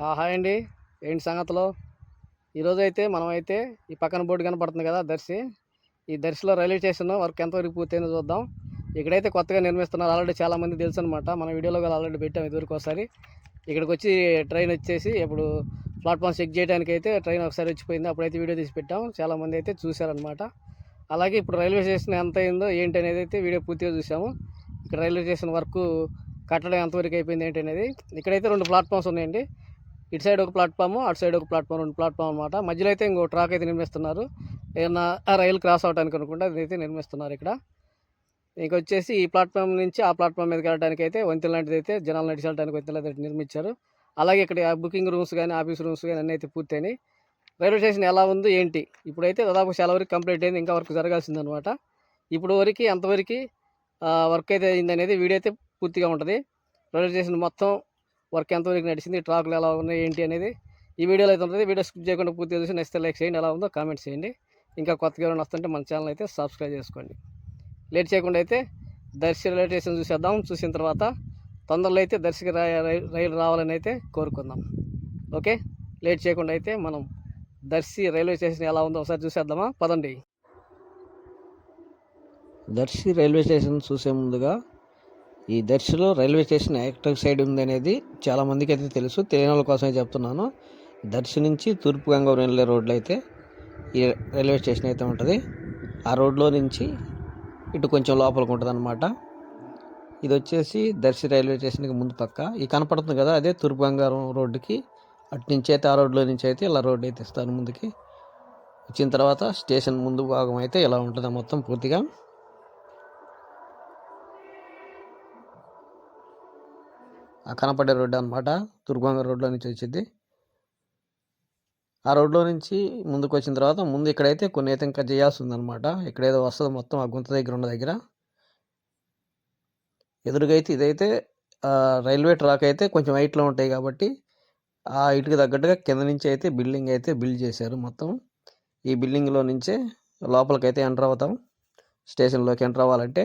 Hi అండి. ఏంటి సంగతులు? ఈరోజు అయితే మనమైతే ఈ పక్కన బోర్డు కనపడుతుంది కదా దర్శి. ఈ దర్శిలో రైల్వే స్టేషన్ వర్క్ ఎంతవరకు పూర్తయిందో చూద్దాం. ఇక్కడైతే కొత్తగా నిర్మిస్తున్నారు. ఆల్రెడీ చాలామంది తెలుసు అనమాట మన వీడియోలో కూడా ఆల్రెడీ పెట్టాం ఇదివరకు ఒకసారి. ఇక్కడికి వచ్చి ట్రైన్ వచ్చేసి ఇప్పుడు ప్లాట్ఫామ్ చెక్ చేయడానికి అయితే ట్రైన్ ఒకసారి వచ్చిపోయింది. అప్పుడైతే వీడియో తీసి పెట్టాం. చాలామంది అయితే చూశారనమాట అలాగే ఇప్పుడు రైల్వే స్టేషన్ ఎంత అయిందో ఏంటి అనేది అయితే వీడియో పూర్తిగా చూసాము ఇక్కడ రైల్వే స్టేషన్ వర్క్ కట్టడం ఎంతవరకు అయిపోయింది ఏంటి అనేది. ఇక్కడైతే రెండు ప్లాట్ఫామ్స్ ఉన్నాయండి. ఇటు సైడ్ ఒక ప్లాట్ఫామ్ అటు సైడ్ ఒక ప్లాట్ఫామ్ రెండు ప్లాట్ఫామ్ అనమాట మధ్యలో అయితే ఇంకో ట్రాక్ అయితే నిర్మిస్తున్నారు. ఏదైనా రైలు క్రాస్ అవడానికి అనుకుంటే అది అయితే నిర్మిస్తున్నారు ఇక్కడ. ఇంకొచ్చేసి ఈ ప్లాట్ఫామ్ నుంచి ఆ ప్లాట్ఫామ్ మీదకి వెళ్ళడానికి అయితే వంతెన లాంటిది అయితే జనాలు నడిచి వంతెన లాంటిది నిర్మించారు. అలాగే ఇక్కడ బుకింగ్ రూమ్స్ కానీ ఆఫీస్ రూమ్స్ కానీ అన్నీ అయితే పూర్తయినాయి. రైల్వే స్టేషన్ ఎలా ఉంది ఏంటి? ఇప్పుడైతే దాదాపు చాలా వరకు కంప్లీట్ అయింది ఇంకా వర్క్ జరగాల్సిందనమాట ఇప్పుడు వరకు ఎంతవరకు వర్క్ అయితే అయింది అనేది వీడియో అయితే పూర్తిగా ఉంటుంది. రైల్వే స్టేషన్ మొత్తం వర్క్ ఎంతవరకు నడిచింది ట్రాక్లు ఎలా ఉన్నాయి ఏంటి అనేది ఈ వీడియోలో అయితే ఉంటుంది. వీడియో స్కిప్ చేయకుండా పూర్తి చూసి నచ్చితే లైక్ చేయండి ఎలా ఉందో కామెంట్ చేయండి. ఇంకా కొత్తగా ఏమైనా వస్తుంటే మన ఛానల్ అయితే సబ్స్క్రైబ్ చేసుకోండి. లేట్ చేయకుండా అయితే దర్శి రైల్వే స్టేషన్ చూసేద్దాం. చూసిన తర్వాత తొందరలో అయితే దర్శక రైలు రావాలని అయితే కోరుకుందాం. ఓకే? లేట్ చేయకుండా అయితే మనం దర్శి రైల్వే స్టేషన్ ఎలా ఉందో ఒకసారి చూసేద్దామా? పదండి. దర్శి రైల్వే స్టేషన్ చూసే ముందుగా ఈ దర్శిలో రైల్వే స్టేషన్ యాక్టివ్ సైడ్ ఉంది అనేది చాలామందికి అయితే తెలుసు. తెలియని వాళ్ళ కోసమే చెప్తున్నాను. దర్శి నుంచి తూర్పు గంగవరం వెళ్ళే రోడ్లో అయితే ఈ రైల్వే స్టేషన్ అయితే ఉంటుంది. ఆ రోడ్లో నుంచి ఇటు కొంచెం లోపలికి ఉంటుంది అనమాట ఇది వచ్చేసి దర్శి రైల్వే స్టేషన్కి ముందు పక్క. ఈ కనపడుతుంది కదా అదే తూర్పు గంగారం రోడ్డుకి. అటు నుంచి అయితే ఆ రోడ్లో నుంచి అయితే ఇలా రోడ్ అయితే ఇస్తాను ముందుకి. వచ్చిన తర్వాత స్టేషన్ ముందు భాగం అయితే ఇలా ఉంటుంది మొత్తం పూర్తిగా. కనపడే రోడ్డు అనమాట దుర్గంగ రోడ్లో నుంచి వచ్చింది. ఆ రోడ్లో నుంచి ముందుకు వచ్చిన తర్వాత ముందు ఇక్కడైతే కొన్ని అయితే ఇంకా చేయాల్సి ఉందన్నమాట. ఇక్కడేదో వస్తుంది మొత్తం ఆ గుంత దగ్గర ఉన్న దగ్గర. ఎదురుగా అయితే ఇదైతే రైల్వే ట్రాక్ అయితే కొంచెం హైట్లో ఉంటాయి కాబట్టి ఆ ఇటుకి తగ్గట్టుగా కింద నుంచి అయితే బిల్డింగ్ అయితే బిల్డ్ చేశారు మొత్తం. ఈ బిల్డింగ్లో నుంచే లోపలికి అయితే ఎంటర్ అవుతాం. స్టేషన్లోకి ఎంటర్ అవ్వాలంటే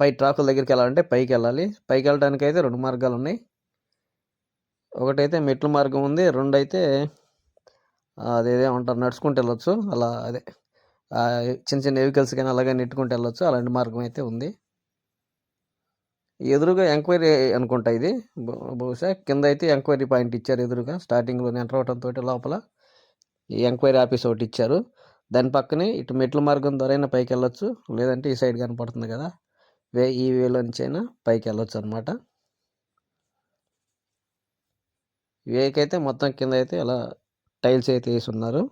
పై ట్రాకుల దగ్గరికి వెళ్ళాలంటే పైకి వెళ్ళాలి. పైకి వెళ్ళడానికి అయితే రెండు మార్గాలు ఉన్నాయి. ఒకటైతే మెట్ల మార్గం ఉంది. రెండు అయితే ఆ, అదేదే ఉంటారు నడుచుకుంటూ వెళ్ళొచ్చు. అలా అదే చిన్న చిన్న వెహికల్స్ కానీ అలాగే నెట్టుకుంటూ వెళ్ళొచ్చు. అలాంటి మార్గం అయితే ఉంది. ఎదురుగా ఎంక్వైరీ అనుకుంటా ఇది. బహుశా కింద అయితే ఎంక్వైరీ పాయింట్ ఇచ్చారు ఎదురుగా. స్టార్టింగ్లో ఎంటర్ అవడంతో లోపల ఈ ఎంక్వైరీ ఆఫీస్ ఒకటి ఇచ్చారు. దాని పక్కనే ఇటు మెట్ల మార్గం ద్వారా పైకి వెళ్ళొచ్చు. లేదంటే ఈ సైడ్ కనపడుతుంది కదా. వే ఈ వేలో నుంచైనా అయినా పైకి వెళ్ళొచ్చు అనమాట వేకి అయితే మొత్తం కింద అయితే ఇలా టైల్స్ అయితే వేసి ఉన్నారు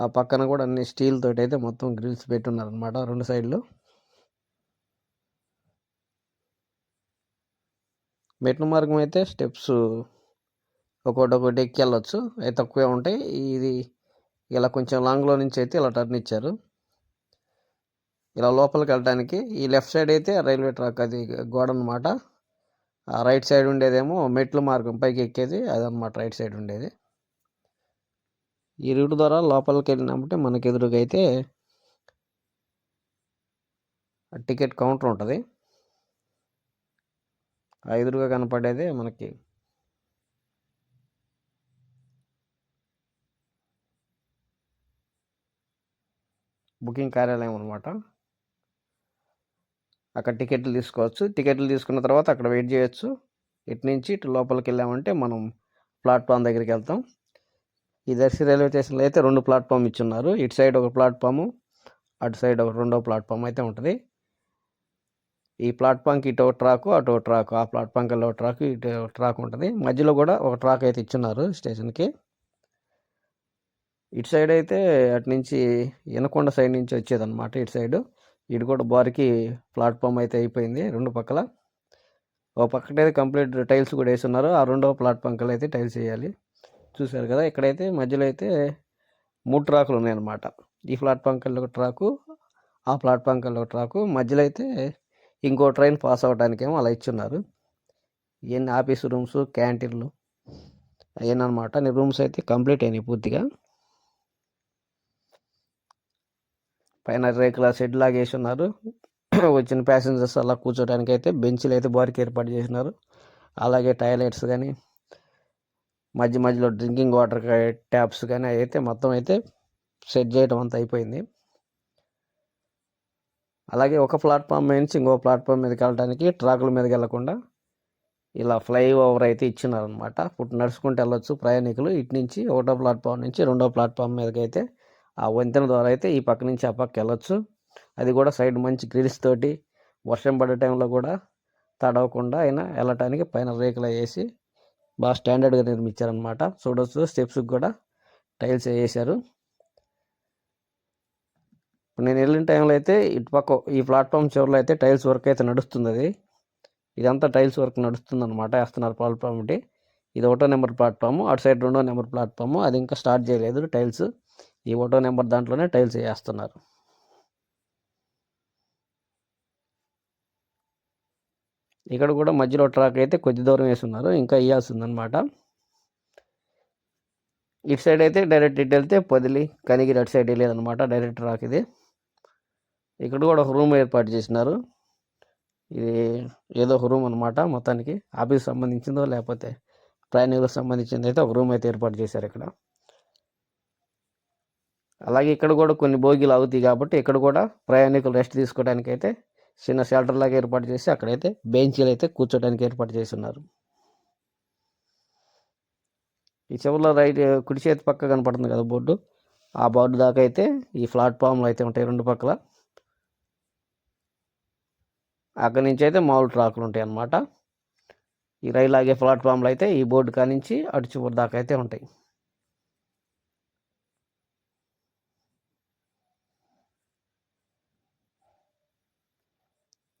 ఆ పక్కన కూడా అన్ని స్టీల్ తోటి అయితే మొత్తం గ్రిల్స్ పెట్టున్నారు అనమాట రెండు సైడ్లు. మెట్ల మార్గం అయితే స్టెప్స్ ఒకటి ఒకటి ఎక్కి వెళ్ళొచ్చు అవి తక్కువే ఉంటాయి. ఇది ఇలా కొంచెం లాంగ్లో నుంచి అయితే ఇలా టర్న్ ఇచ్చారు. ఇలా లోపలికి వెళ్ళడానికి ఈ లెఫ్ట్ సైడ్ అయితే రైల్వే ట్రాక్ అది గోడ అనమాట రైట్ సైడ్ ఉండేదేమో మెట్ల మార్గం పైకి ఎక్కేది అదనమాట రైట్ సైడ్ ఉండేది. ఈ రూట్ ద్వారా లోపలికి వెళ్ళినప్పుడు మనకి ఎదురుగా అయితే టికెట్ కౌంటర్ ఉంటుంది. ఆ ఎదురుగా కనపడేది మనకి బుకింగ్ కార్యాలయం అనమాట అక్కడ టికెట్లు తీసుకోవచ్చు. టికెట్లు తీసుకున్న తర్వాత అక్కడ వెయిట్ చేయొచ్చు. ఇటు నుంచి ఇటు లోపలికి వెళ్ళామంటే మనం ప్లాట్ఫామ్ దగ్గరికి వెళ్తాం. ఈ దర్శి రైల్వే స్టేషన్లో అయితే రెండు ప్లాట్ఫామ్ ఇచ్చున్నారు. ఇటు సైడ్ ఒక ప్లాట్ఫాము అటు సైడ్ ఒక రెండో ప్లాట్ఫామ్ అయితే ఉంటుంది. ఈ ప్లాట్ఫామ్కి ఇటు ఒక ట్రాకు అటు ఒక ట్రాక్ ఆ ప్లాట్ఫామ్కి వెళ్ళి ఒక ట్రాకు ఇటు ఒక ట్రాక్ ఉంటుంది. మధ్యలో కూడా ఒక ట్రాక్ అయితే ఇచ్చున్నారు స్టేషన్కి. ఇటు సైడ్ అయితే అటు నుంచి ఎనకొండ సైడ్ నుంచి వచ్చేదన్నమాట ఇటు సైడ్. ఇటు కూడా బార్కి ప్లాట్ఫామ్ అయితే అయిపోయింది రెండు పక్కల. ఒక పక్కటైతే కంప్లీట్ టైల్స్ కూడా వేస్తున్నారు ఆ రెండో కల్లా అయితే టైల్స్ వేయాలి. చూశారు కదా ఇక్కడైతే మధ్యలో అయితే మూడు ట్రాకులు ఉన్నాయన్నమాట. ఈ ప్లాట్ఫామ్ కల్లా ఒక ట్రాకు ఆ ప్లాట్ఫామ్ కల్లా ఒక ట్రాకు మధ్యలో అయితే ఇంకో ట్రైన్ పాస్ అవడానికేమో అలా ఇచ్చున్నారు. ఇవన్నీ ఆఫీస్ రూమ్స్ క్యాంటీన్లు అయ్యానమాట అనమాట నీ రూమ్స్ అయితే కంప్లీట్ అయినాయి పూర్తిగా. పైన రేకుల షెడ్ లాగా వేసి ఉన్నారు వచ్చిన ప్యాసింజర్స్ అలా కూర్చోడానికి అయితే బెంచ్లు అయితే బారికి ఏర్పాటు చేసినారు. అలాగే టాయిలెట్స్ కానీ మధ్య మధ్యలో డ్రింకింగ్ వాటర్ ట్యాప్స్ కానీ అయితే మొత్తం అయితే సెట్ చేయడం అంతా అయిపోయింది. అలాగే ఒక ప్లాట్ఫామ్ నుంచి ఇంకో ప్లాట్ఫామ్ మీదకి వెళ్ళడానికి ట్రాకుల మీదకి వెళ్ళకుండా ఇలా ఫ్లైఓవర్ అయితే ఇచ్చినారనమాట ఇప్పుడు నడుచుకుంటూ వెళ్ళొచ్చు ప్రయాణికులు. ఇటు నుంచి ఒకటో ప్లాట్ఫామ్ నుంచి రెండో ప్లాట్ఫామ్ మీదకి అయితే ఆ వంతెన ద్వారా అయితే ఈ పక్క నుంచి ఆ పక్క వెళ్ళొచ్చు. అది కూడా సైడ్ మంచి గ్రిల్స్ తోటి వర్షం పడే టైంలో కూడా తడవకుండా అయినా వెళ్ళటానికి పైన రేకులు వేసి బాగా స్టాండర్డ్గా నిర్మించారనమాట చూడొచ్చు స్టెప్స్కి కూడా టైల్స్ వేసారు ఇప్పుడు నేను వెళ్ళిన టైంలో అయితే ఇటుపక్క ఈ ప్లాట్ఫామ్ చివరిలో అయితే టైల్స్ వర్క్ అయితే నడుస్తుంది అది ఇదంతా టైల్స్ వర్క్ నడుస్తుంది అనమాట వేస్తున్నారు ప్లాట్ఫామ్ ఒకటి. ఇది ఒకటో నెంబర్ ప్లాట్ఫామ్ అటు సైడ్ రెండో నెంబర్ ప్లాట్ఫామ్. అది ఇంకా స్టార్ట్ చేయలేదు టైల్స్. ఈ ఒకటో నెంబర్ దాంట్లోనే టైల్స్ వేస్తున్నారు ఇక్కడ కూడా మధ్యలో ట్రాక్ అయితే కొద్ది దూరం వేస్తున్నారు ఇంకా వేయాల్సి ఉందన్నమాట ఇటు సైడ్ అయితే డైరెక్ట్ ఇటు వెళ్తే పొదిలి కనిగిరి అటు సైడ్ వెళ్ళేదన్నమాట డైరెక్ట్ ట్రాక్ ఇది. ఇక్కడ కూడా ఒక రూమ్ ఏర్పాటు చేసినారు. ఇది ఏదో ఒక రూమ్ అనమాట మొత్తానికి ఆఫీస్ సంబంధించిందో లేకపోతే ప్రయాణికులకు సంబంధించింది అయితే ఒక రూమ్ అయితే ఏర్పాటు చేశారు ఇక్కడ. అలాగే ఇక్కడ కూడా కొన్ని బోగీలు అవుతాయి కాబట్టి ఇక్కడ కూడా ప్రయాణికులు రెస్ట్ తీసుకోవడానికి అయితే చిన్న షెల్టర్ లాగా ఏర్పాటు చేసి అక్కడైతే బెంచీలు అయితే కూర్చోడానికి ఏర్పాటు చేసి ఉన్నారు ఈ చివరిలో రైట్ కుడి చేతి పక్క కనపడుతుంది కదా బోర్డు. ఆ బోర్డు దాకా అయితే ఈ ప్లాట్ఫామ్లు అయితే ఉంటాయి రెండు పక్కల. అక్కడి నుంచి అయితే మామూలు ట్రాకులు ఉంటాయి అన్నమాట. ఈ రైలు ఆగే ప్లాట్ఫామ్లు అయితే ఈ బోర్డు కానించి అటు చివరి దాకా అయితే ఉంటాయి.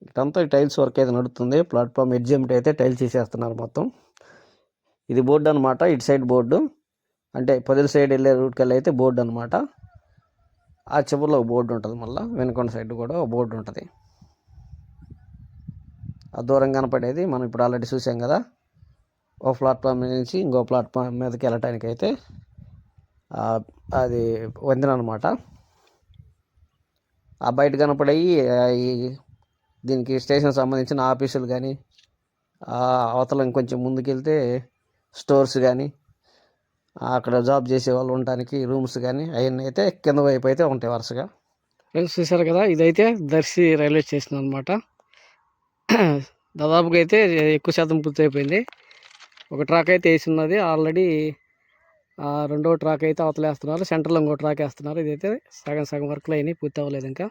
ఇదంతా టైల్స్ వర్క్ అయితే నడుస్తుంది ప్లాట్ఫామ్ ఎడ్జిఎంట్ అయితే టైల్స్ చేసేస్తున్నారు మొత్తం. ఇది బోర్డు అనమాట ఇటు సైడ్ బోర్డు. అంటే పదిల సైడ్ వెళ్ళే రూట్కి వెళ్ళి అయితే బోర్డు అనమాట ఆ చివరిలో ఒక బోర్డు ఉంటుంది మళ్ళీ. వెనుకొండ సైడ్ కూడా ఒక బోర్డు ఉంటుంది. ఆ దూరం కనపడేది మనం ఇప్పుడు ఆల్రెడీ చూసాం కదా. ఒక ప్లాట్ఫామ్ నుంచి ఇంకో ప్లాట్ఫామ్ మీదకి వెళ్ళటానికి అయితే అది వందన అనమాట ఆ బయట కనపడేవి దీనికి స్టేషన్ సంబంధించిన ఆఫీసులు కానీ అవతల ఇంకొంచెం ముందుకెళ్తే స్టోర్స్ కానీ అక్కడ జాబ్ చేసే వాళ్ళు ఉండటానికి రూమ్స్ కానీ అవన్నీ అయితే కింద వైపు అయితే ఉంటాయి వరుసగా. ఫ్రెండ్స్ చూసారు కదా ఇదైతే దర్శి రైల్వే స్టేషన్ అనమాట దాదాపుగా అయితే ఎక్కువ శాతం పూర్తయిపోయింది. ఒక ట్రాక్ అయితే వేసి ఉన్నది. ఆల్రెడీ రెండో ట్రాక్ అయితే అవతలేస్తున్నారు. సెంటర్లో ఇంకో ట్రాక్ వేస్తున్నారు. ఇదైతే సగం సగం వర్క్లు అయినాయి పూర్తి అవ్వలేదు ఇంకా.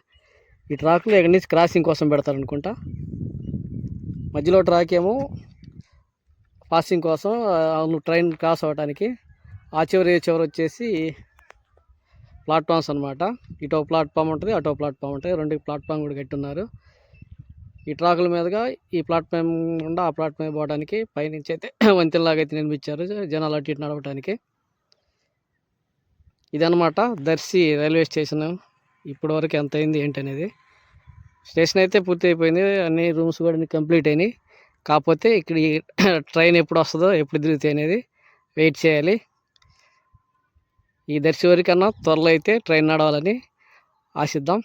ఈ ట్రాక్లో ఎక్కడి నుంచి క్రాసింగ్ కోసం పెడతారనుకుంటా? మధ్యలో ట్రాక్ ఏమో పాసింగ్ కోసం ట్రైన్ క్రాస్ అవ్వడానికి ఆ చివరి చివరి వచ్చేసి ప్లాట్ఫామ్స్ అనమాట ఇటో ప్లాట్ఫామ్ ఉంటుంది అటో ప్లాట్ఫామ్ ఉంటుంది. రెండు ప్లాట్ఫామ్ కూడా కట్టున్నారు ఈ ట్రాకుల మీదుగా ఈ ప్లాట్ఫామ్ గుండా ఆ ప్లాట్ఫామ్ పోవడానికి పైనుంచి అయితే వంతెనలాగా అయితే నిర్మించారు జనాలు అటు ఇటు నడవడానికి ఇదనమాట దర్శి రైల్వే స్టేషన్. ఇప్పటి వరకు ఎంత అయింది ఏంటి అనేది స్టేషన్ అయితే పూర్తి అయిపోయింది అన్ని రూమ్స్ కూడా కంప్లీట్ అయినాయి. కాకపోతే ఇక్కడ ట్రైన్ ఎప్పుడు వస్తుందో ఎప్పుడు తిరుగుతాయి అనేది వెయిట్ చేయాలి. ఈ దర్శి వరకన్నా త్వరలో అయితే ట్రైన్ నడవాలని ఆశిద్దాం.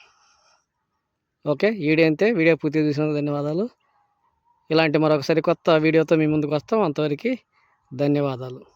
ఓకే వీడియో అంతే. వీడియో పూర్తి చూసినందుకు ధన్యవాదాలు. ఇలాంటి మరొకసారి కొత్త వీడియోతో మీ ముందుకు వస్తాం. అంతవరకు ధన్యవాదాలు.